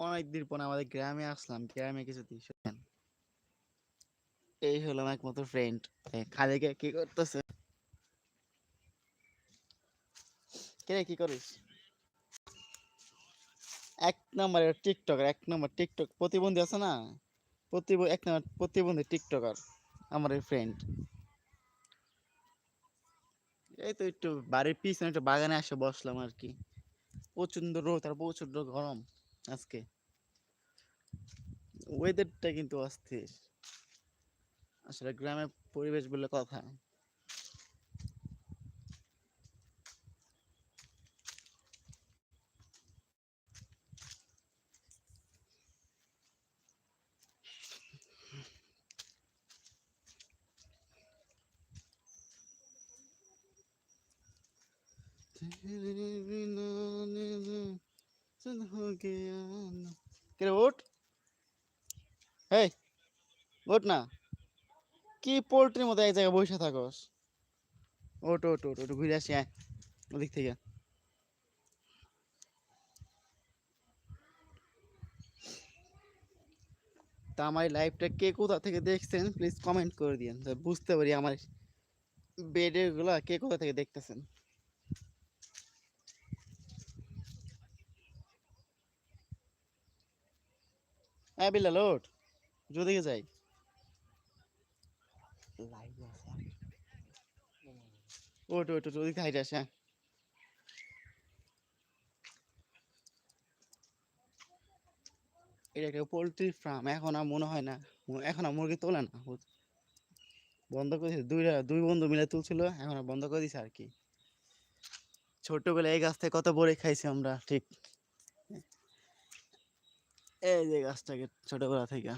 অনেকদিন পর আমাদের গ্রামে আসলাম, গ্রামে কিছু শোনেন। এই হলো আমার একমাত্র ফ্রেন্ড খালিকে কি করতেছে? কে কি করিস? এক নম্বর টিকটকার এক নম্বর টিকটক প্রতিবন্ধী আছে না? প্রতিব, এক নম্বর প্রতিবন্ধী টিকটকার আমার এই ফ্রেন্ড এই তো একটু বাড়ির পিছনে একটা বাগানে এসে বসলাম আর কি। প্রচণ্ড রোদ আর প্রচণ্ড গরম। আজকে ওয়েদারটা কিন্তু অস্থির আসলে গ্রামের পরিবেশ বলে কথা কিরে ওঠ এই ওঠ না। কি পোল্ট্রির মতো এক জায়গায় বসে থাকস? ওট ওট ওট ওট ঘুরে আসি, আয়। ওদিক থেকে। তা আমার লাইফটা কে কোথা থেকে দেখছেন প্লিজ কমেন্ট করে দিন বুঝতে পারি আমার বেডেরগুলা কে কোথা থেকে দেখতেছেন। হ্যাঁ ওঠ। যদিকে যাই। ওদিকে হাইটে আসে হ্যাঁ। এটা একটা পোলট্রি ফার্ম এখন আর মনে হয় না। এখন আর মুরগি তোলে না বন্ধ করে দিয়েছে দুইটা দুই বন্ধু মিলে তুলছিল এখন আর বন্ধ করে দিছে আর কি। ছোটবেলায় এই গাছ থেকে কত বড়ি খাইছি আমরা ঠিক। এই যে গাছটাকে ছোটবেলা থেকে।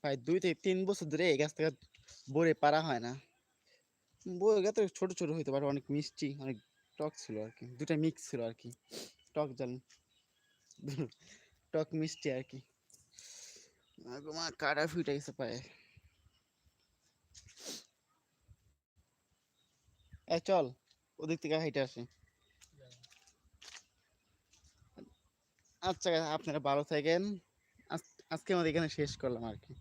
প্রায় দুই থেকে তিন বছর ধরে এই গাছটাকে বড়ে পারা হয় না। বড়ে গাছ ছোট ছোট হইতে পারে, অনেক মিষ্টি, অনেক টক ছিল আর কি। দুটা মিক্স ছিল আর কি। টক জাল, টক মিষ্টি আর কি। মা, কাটা ফিটে গেছে পায়ে। এ চল, ওদিক থেকে হাইটে আসি। আচ্ছা আপনারা ভালো থাকেন। আজ- আজকে আমাদের এখানে শেষ করলাম আর কি।